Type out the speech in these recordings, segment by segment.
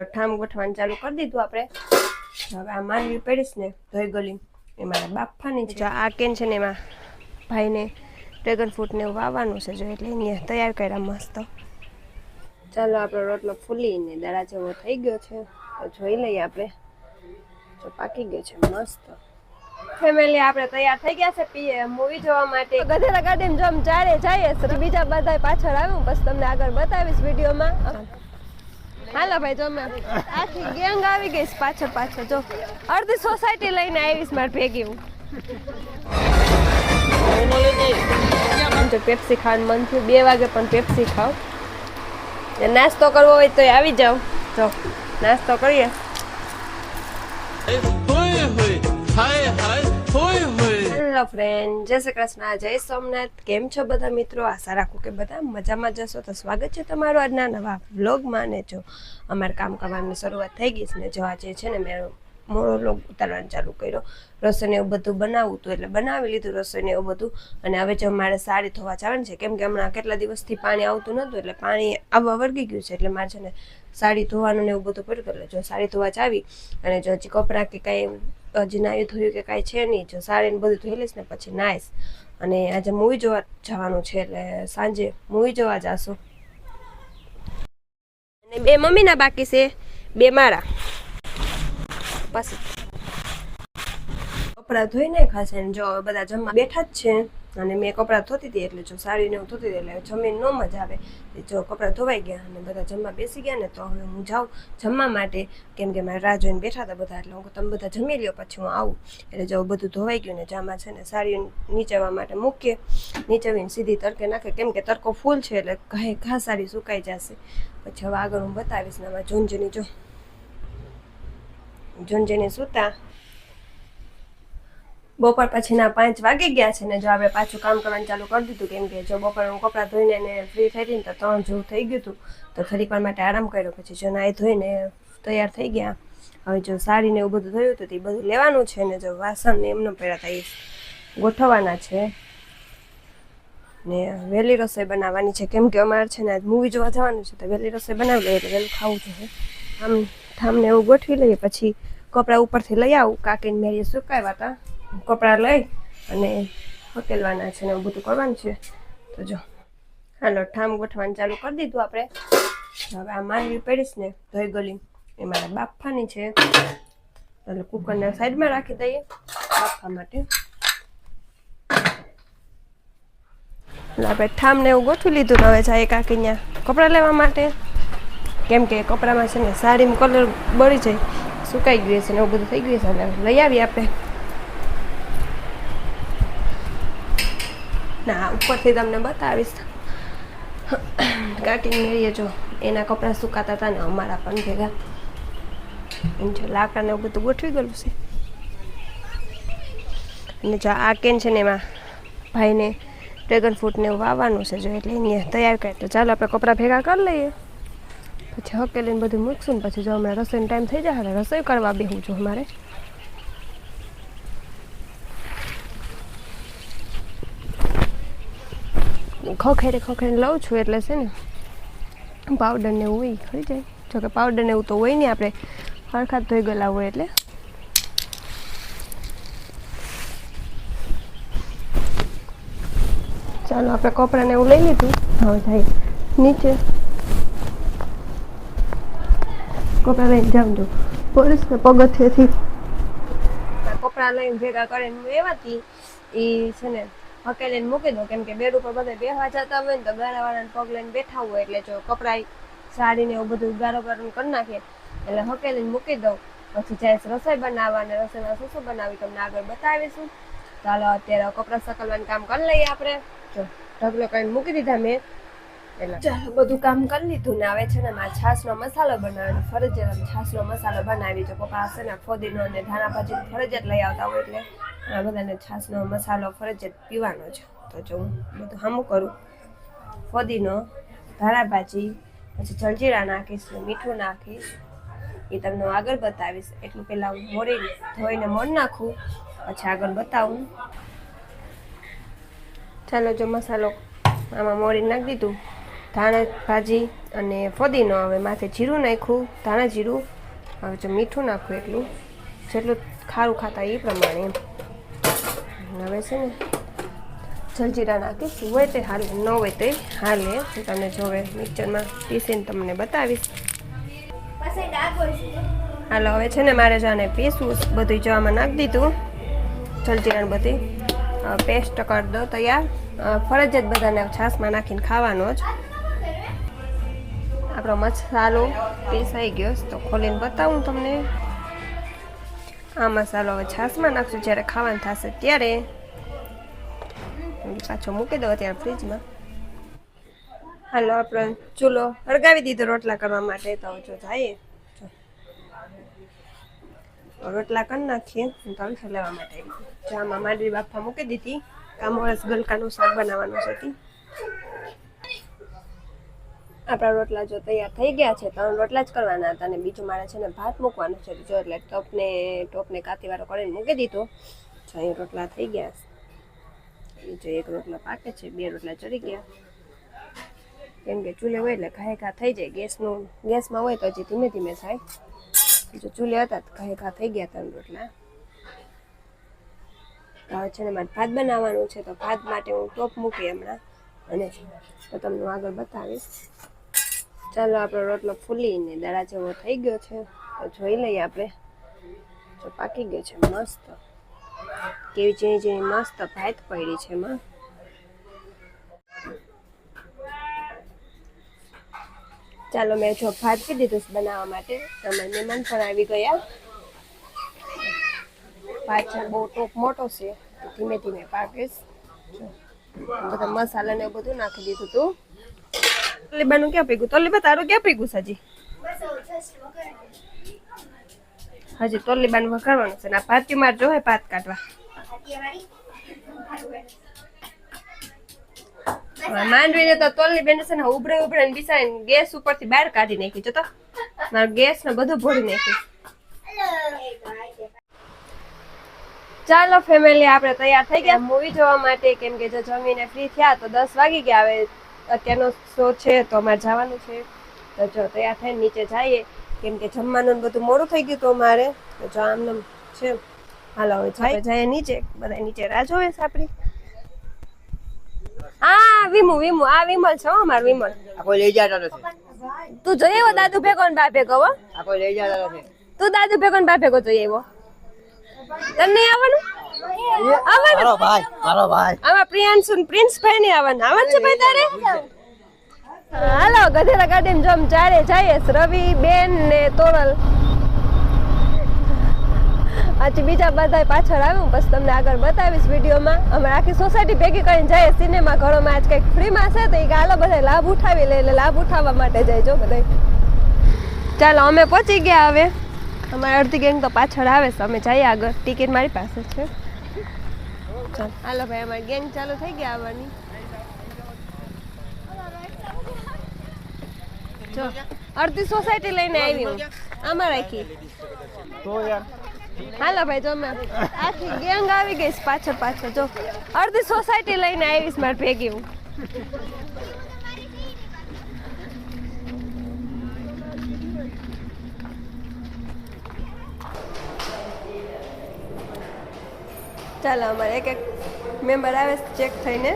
ઠામ ગોઠવાનું ચાલુ કરી દીધું આપણે. હવે આ માંડવી પડીશ ને ધોઈ ગલી એ મારા બાફાની છે. આ કેન છે ને એમાં ભાઈને ડ્રેગન ફ્રૂટને વાવવાનું છે જો એટલે એને તૈયાર કર્યા મસ્ત. ચાલો આપણો રોટલો ફૂલીને દડા જેવો થઈ ગયો છે. તો જોઈ લઈએ આપણે. જો પાકી ગયો છે મસ્ત. ફેમિલી આપણે તૈયાર થઈ ગયા છે પીએ મૂવી જોવા માટે. ગધેડા ગાડીમાં જો આમ ચારે જઈએ બીજા બધા પાછળ આવ્યું પછી તમને આગળ બતાવીશ વિડીયોમાં. હાલો ભાઈ, જો મેં આખી ગેંગ આવી ગઈ પાછો પાછળ જો, અડધી સોસાયટી લઈને આવીશ મારે ભેગી હું. પેપ્સી ખાવાનું મન થયું. બે વાગે પણ પેપ્સી ખાવ. નાસ્તો કરવો હોય તો આવી જાઓ જો, નાસ્તો કરીએ. હોય હોય. હેલો ફ્રેન્ડ જય શ્રી કૃષ્ણ, જય સોમનાથ. કેમ છો બધા મિત્રો? આશા રાખું કે બધા મજામાં જશો તો સ્વાગત છે તમારું આજના નવા વ્લોગમાં ને જો અમારે કામ કરવાની શરૂઆત થઈ ગઈ છે ને જો આજે છે ને મેં મોડો લોગ ઉતારવાનું ચાલુ કર્યો. રસોઈને એવું બધું બનાવવું હતું એટલે બનાવી લીધું રસોઈને એવું બધું. અને હવે જો મારે સાડી ધોવા જવાનું છે. કેમ કે હમણાં કેટલા દિવસથી પાણી આવતું નહોતું એટલે પાણી આવવા વળગી ગયું છે. એટલે મારે છે ને સાડી ધોવાનું ને એવું બધું પડ્યું એટલે જો સાડી ધોવા જાવી અને જો હજી કપડાં કે કાંઈ હજી નાયું ધોયું કે કાંઈ છે નહીં, જો સાડીને બધું ધોઈ લઈશ ને પછી નાઈશ. અને આજે મૂવી જોવા જવાનું છે એટલે સાંજે મૂવી જોવા જાશું. અને બે મમ્મીના બાકી છે, બે મારા. પછી. કપડાં ધોઈને ખાશે ને જો બધા જમવા બેઠા જ છે. અને મેં કપડાં ધોતી હતી એટલે જો સાડીને હું ધોતી હતી એટલે જમીન ન મજા આવે. જો કપડાં ધોવાઈ ગયા અને બધા જમવા બેસી ગયા ને તો હવે હું જાઉં જમવા માટે. કેમ કે મારે રાહ જોઈને બેઠા હતા બધા એટલે હું તમે બધા જમી લ્યો પછી હું આવું. એટલે જો બધું ધોવાઈ ગયું ને જામાં છે ને સાડી નીચેવા માટે મૂકીએ. નીચેવીને સીધી તડકે નાખે. કેમ કે તડકો ફૂલ છે એટલે ઘાય ઘા સાડી સુકાઈ જશે. પછી હવે આગળ હું બતાવીશ ને આમાં ઝુંઝની જો. ઝુંઝની સૂતા. બપોર પછીના પાંચ વાગી ગયા છે ને જો આપણે પાછું કામ કરવાનું ચાલુ કરી દીધું, કેમ કે જો બપોર હું કપડાં ધોઈને ને ફ્રી થઈ ને તો ત્રણ જેવું થઈ ગયું હતું, તો થોડીક વાર માટે આરામ કર્યો, પછી જો નાહી ધોઈને તૈયાર થઈ ગયા. હવે જો સાડીને એવું બધું થયું હતું તે બધું લેવાનું છે ને જો વાસણ ને એમનો પહેરા થઈ ગોઠવવાના છે. ને વહેલી રસોઈ બનાવવાની છે, કેમ કે અમારે છે ને આજ મૂવી જોવા જવાનું છે, તો વહેલી રસોઈ બનાવી લઈએ એટલે વહેલું ખાવું જોઈએ. આમ થામને એવું ગોઠવી લઈએ, પછી કપડાં ઉપરથી લઈ આવું, કાકીને મેળીએ સુકાવ્યા હતા. કપડાં લઈ અને હકેલવાના છે ને એવું બધું કરવાનું છે. તો જો હાલો ઠામ ગોઠવાનું ચાલુ કરી દીધું આપણે. હવે આ માંડવી પડીશ ને, ધોઈ ગલી એ મારા બાફાની છે. એટલે કુકરને સાઈડમાં રાખી દઈએ બાફવા માટે. એટલે આપણે ઠામને એવું ગોઠવી લીધું હવે જાય કાકી ત્યાં કપડાં લેવા માટે. કેમ કે કપડામાં છે ને સાડીમાં કલર બળી જાય, સુકાઈ ગયું છે ને એવું બધું થઈ ગયું છે અને લઈ આવીએ આપણે. ના, ઉપરથી તમને બતાવીશ. કાટીને મેળીએ જો. એના કપડાં સુકાતા હતા ને અમારા પણ ભેગા. એમ જો લાકડાને એવું બધું ગોઠવી ગયેલું છે. અને જો આ કેન છે ને એમાં ભાઈને ડ્રેગન ફ્રૂટને એવું વાવવાનું છે જો, એટલે એને તૈયાર કરે. તો ચાલો આપણે કપડાં ભેગા કરી લઈએ. પછી હકેલીને બધું મૂકશું ને પછી જો હમણાં રસોઈનો ટાઈમ થઈ જાય રસોઈ કરવા બેહું છું અમારે. ખોખેરે ખોખેરે લઉં છું એટલે છે ને પાવડર ને એવું હોય, ખરી જાય. જોકે પાવડર ને એવું તો હોય નહીં આપણે. હરખા ધોઈ ગયેલા હોય એટલે. ચાલો, આપણે કપડાને એવું લઈ લીધું. હવે જાય નીચે. કપડાં લઈને જાઉં છું. પોલીસ ને પગથિયેથી. કપડાં લઈને ભેગા કરીને હું એવાથી એ છે ને હકેલીને મૂકી દો કેમ કે બેડ ઉપર બધા બેહવા જતા હોય ને તો ગારાવાળાને પગ લઈને બેઠા હોય એટલે જો કપડાં સાડીને એવું બધું ગારો ગારો કરી નાખીએ, એટલે હકેલીને મૂકી દઉં. પછી જાય રસોઈ બનાવવા રસોઈમાં શું શું બનાવી તમને આગળ બતાવીશું. ચાલો, અત્યારે કપડાં સકલવાનું કામ કરી લઈએ આપણે. જો, ઢગલો કરીને મૂકી દીધા મેં. ચાલો, બધું કામ કરી લીધું ને હવે છે ને મારે છાશનો મસાલો બનાવવાનો, ફરજિયાત છાશનો મસાલો બનાવી. જો પપ્પા હશે ને ફોદીનો અને ધાણા ભાજી ફરજિયાત લઈ આવતા હોય એટલે. આ બધાને છાશનો મસાલો ફરજિયાત પીવાનો છે. તો જો હું બધું હામું કરું. ફોદીનો ધાણા ભાજી પછી જલજીરા નાખીશ મીઠું નાખીશ. એ તમને આગળ બતાવીશ. એટલું પહેલાં હું મોરી ધોઈને મોર નાખું. પછી આગળ બતાવું. ચાલો જો મસાલો આમાં મોરી નાખી દીધું. ધાણા ભાજી અને ફોદીનો હવે માથે જીરું નાખ્યું. ધાણા જીરું. હવે જો મીઠું નાખું એટલું. જેટલું ખારું ખાતા એ પ્રમાણે એમ. હવે છે ને જલજીરા નાખીશ. હોય તે હાલે, ન હોય તે હાલે. હું તમને જોવે મિક્સરમાં પીસીને તમને બતાવીશ. હાલો, હવે છે ને મારે જાને પીસવું બધું જવામાં નાખી દીધું. જલજીરાને બધી પેસ્ટ કરી દો તૈયાર. ફરજિયાત બધાને છાશમાં નાખીને ખાવાનો જ. આપણો મસાલો પીસાઈ ગયો તો ખોલીને બતાવું તમને. આ મસાલો હવે છાશમાં નાખશું જ્યારે ખાવાનું થશે ત્યારે પાછો મૂકી દો અત્યારે ફ્રીજમાં હાલો આપણે ચૂલો હળગાવી દીધો રોટલા કરવા માટે તો જો જઈએ રોટલા કરી નાખીએ તલસો લેવા માટે ચામાં માંડવી બાફા મૂકી દીધી કામોરસ ગલકાનું શાક બનાવવાનું છે તી. આપણા રોટલા જો તૈયાર થઈ ગયા છે, ત્રણ રોટલા જ કરવાના હતા અને બીજું મારે છે ને ભાત મૂકવાનું છે. જો એટલે ટોપને ટોપને કાતીવાળો કરીને મૂકી દીધો. જો રોટલા થઈ ગયા. બીજો એક રોટલો પાકે છે, બે રોટલા ચડી ગયા. કેમ કે ચૂલે હોય એટલે ઘાય ઘા થઈ જાય. ગેસનું, ગેસમાં હોય તો હજી ધીમે ધીમે થાય. જો ચૂલે હતા તો ઘાય ઘા થઈ ગયા ત્રણ રોટલા. હવે છે ને મારે ભાત બનાવવાનું છે, તો ભાત માટે હું ટોપ મૂકી હમણાં. અને તો તમને આગળ બતાવીશ. ચાલો આપણો રોટલો ફૂલીને દડા જેવો થઈ ગયો છે. તો જોઈ લઈએ આપણે. જો પાકી ગયો છે મસ્ત. કેવી ઝીણી ઝીણી મસ્ત ભાત પડી છે એમાં. ચાલો મેં જો ભાત દીધું છે બનાવવા માટે. અમારા મહેમાન પણ આવી ગયા. પાછળ બહુ ટોપ મોટો છે. ધીમે ધીમે પાકીશ. બધા મસાલા ને બધું નાખી દીધું તું તલીબાનું ક્યાં પીગું તલીબા તારું ક્યાં પીગું સાજી હજી? તો લીબાનું વઘારવાનું છે ને આ ભાતી માર જો ભાત કાઢવા. માંડવીને તો તોલની બેન છે ને ઉભરે ઉભરે ને બિસાડીને ગેસ ઉપરથી બહાર કાઢી નાખી જો તો મારો ગેસ ને બધું ભોળી નાખ્યું ચાલો ફેમિલી આપણે તૈયાર થઈ ગયા. મૂવી જોવા માટે કેમ કે જો જમીને ફ્રી થયા તો દસ વાગી ગયા હવે. અત્યારનો શો છે તો અમારે જવાનું છે. તો જો તૈયાર થઈને નીચે જઈએ. કેમ કે જમવાનું બધું મોડું થઈ ગયું તો અમારે. તો જો આમને છે. હાલો હવે જઈએ. નીચે. બધા નીચે રાહ જોવે છે આપણી. આ વિમુ વિમુ આ વિમલ છે હો અમાર વિમલ. આ કોઈ લઈ જાતો નથી. તું જોઈ આવ્યો દાદુ ભેગો ને બા ભેગો આ કોઈ લઈ જાતો નથી. તું દાદુ ભેગો ને બા ભેગો જોઈ આવ્યો. તને નહીં આવવાનું? મારો ભાઈ મારો ભાઈ. આમાં પ્રિયાંશુ ને પ્રિન્સભાઈ ને આવવાનું. આવવાનું છે ભાઈ તારે? હાલો ગધેરા ગાડીમાં જોમ ચારે જઈએ રવિ બેન ને તોરલ. આજે બીજા બધા પાછળ આવ્યું પછી તમને આગળ બતાવીશ વિડીયોમાં. અમે આખી સોસાયટી ભેગી કરીને જઈએ સિનેમા ઘરોમાં. આજ કંઈક ફ્રીમાં છે તો એ હાલો બધા લાભ ઉઠાવી લે એટલે લાભ ઉઠાવવા માટે જાય જો બધા ચાલો અમે પહોંચી ગયા હવે. અમારી અડધી ગેંગ તો પાછળ આવે છે અમે જઈએ આગળ. ટિકિટ મારી પાસે છે. હાલો ભાઈ અમારી ગેંગ ચાલુ થઈ ગયા આવવાની. જો અડધી સોસાયટી લઈને આવી હું આમાં રાખી તો યાર. હાલો ભાઈ જો મેં આખી ગેંગ આવી ગઈ પાછળ પાછળ. જો અડધી સોસાયટી લઈને આવીશ મારે ભેગી હું. ચાલો અમારે એક એક મેમ્બર આવે ચેક થઈને.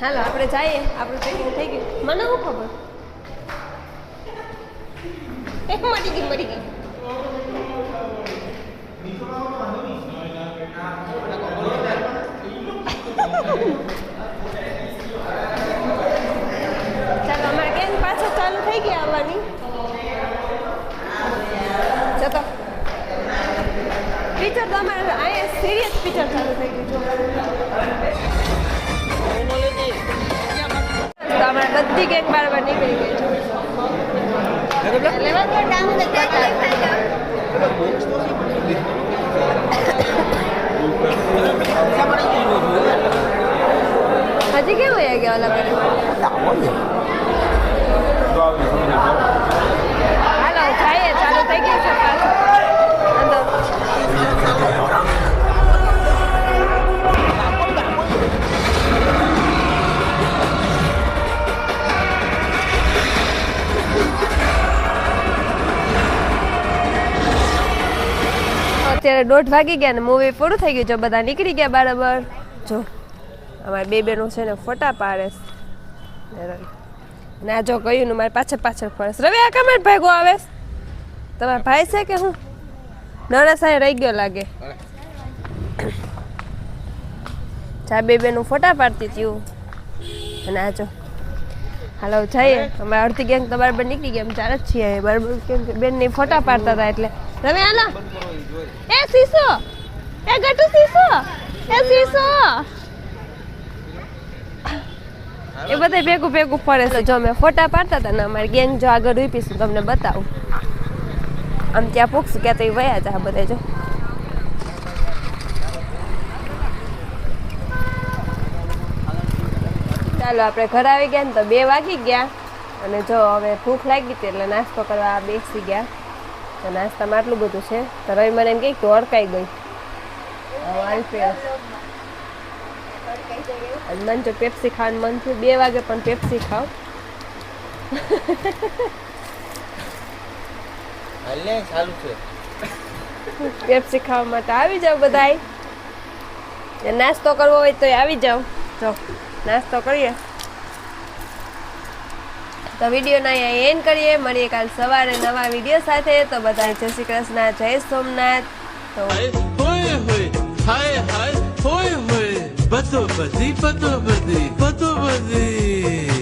હાલો, આપણે જઈએ. આપણું ચેકિંગ થઈ ગયું. મને શું ખબર? મરી ગઈ મરી ગઈ. હજી કેવું એ ગયા ઓલા હાલો ખાઈએ ચાલુ થઈ ગયું છે પાછું. અત્યારે દોઢ વાગી ગયા ને મૂવી પૂરું થઈ ગયું. જો બધા નીકળી ગયા બરાબર. જો, અમારી બે બેનો છે ને ફોટા પાડે ના ને, જો કહ્યું ને મારી પાછળ પાછળ ફરે છે. રવિ, આ કમેન્ટ ભાગો આવે? તમારા ભાઈ છે કે હું? નરેશ સાહેબ રહી ગયો લાગે. ચા બે બેનું ફોટા પાડતી હતી અને આ જો. હાલો, જઈએ. અમે અડધી ગેંગ તો બરાબર નીકળી ગયા. અમે ચાર જ છીએ. બરાબર કેમ કે બેનની ફોટા પાડતા હતા એટલે. તમે આલો એ સીસો. એ ગટુ સીસો. એ સીસો. એ બધા ભેગું ભેગું ફરે છે. જો અમે ફોટા પાડતા હતા ને અમારી ગેંગ જો આગળ રૂપીશું તમને બતાવું. આમ ત્યાં પૂછશું ક્યાં તો એ વયા જા બધા જો. ચાલો, આપણે ઘર આવી ગયા ને તો બે વાગી ગયા. અને જો હવે ભૂખ લાગી હતી એટલે નાસ્તો કરવા બેસી ગયા. તો નાસ્તામાં આટલું બધું છે. તો રવિ મને એમ કહે કે ઓળખાઈ ગઈ. મન જો પેપ્સી ખાવાનું મન થયું. બે વાગે પણ પેપ્સી ખાવ. પેપ્સી ખાવા માટે આવી જાવ બધાય. નાસ્તો કરવો હોય તો આવી જાવ. જો નાસ્તો કરીએ. તો વિડીયોના અહીંયા એન્ડ કરીએ. મળીએ કાલ સવારે નવા વીડિયો સાથે. તો બધા જય શ્રી કૃષ્ણ, જય સોમનાથ. તો હોય હોય, હાય હાય, હોય હોય. પતો બધી પતો બધી પતો બધી.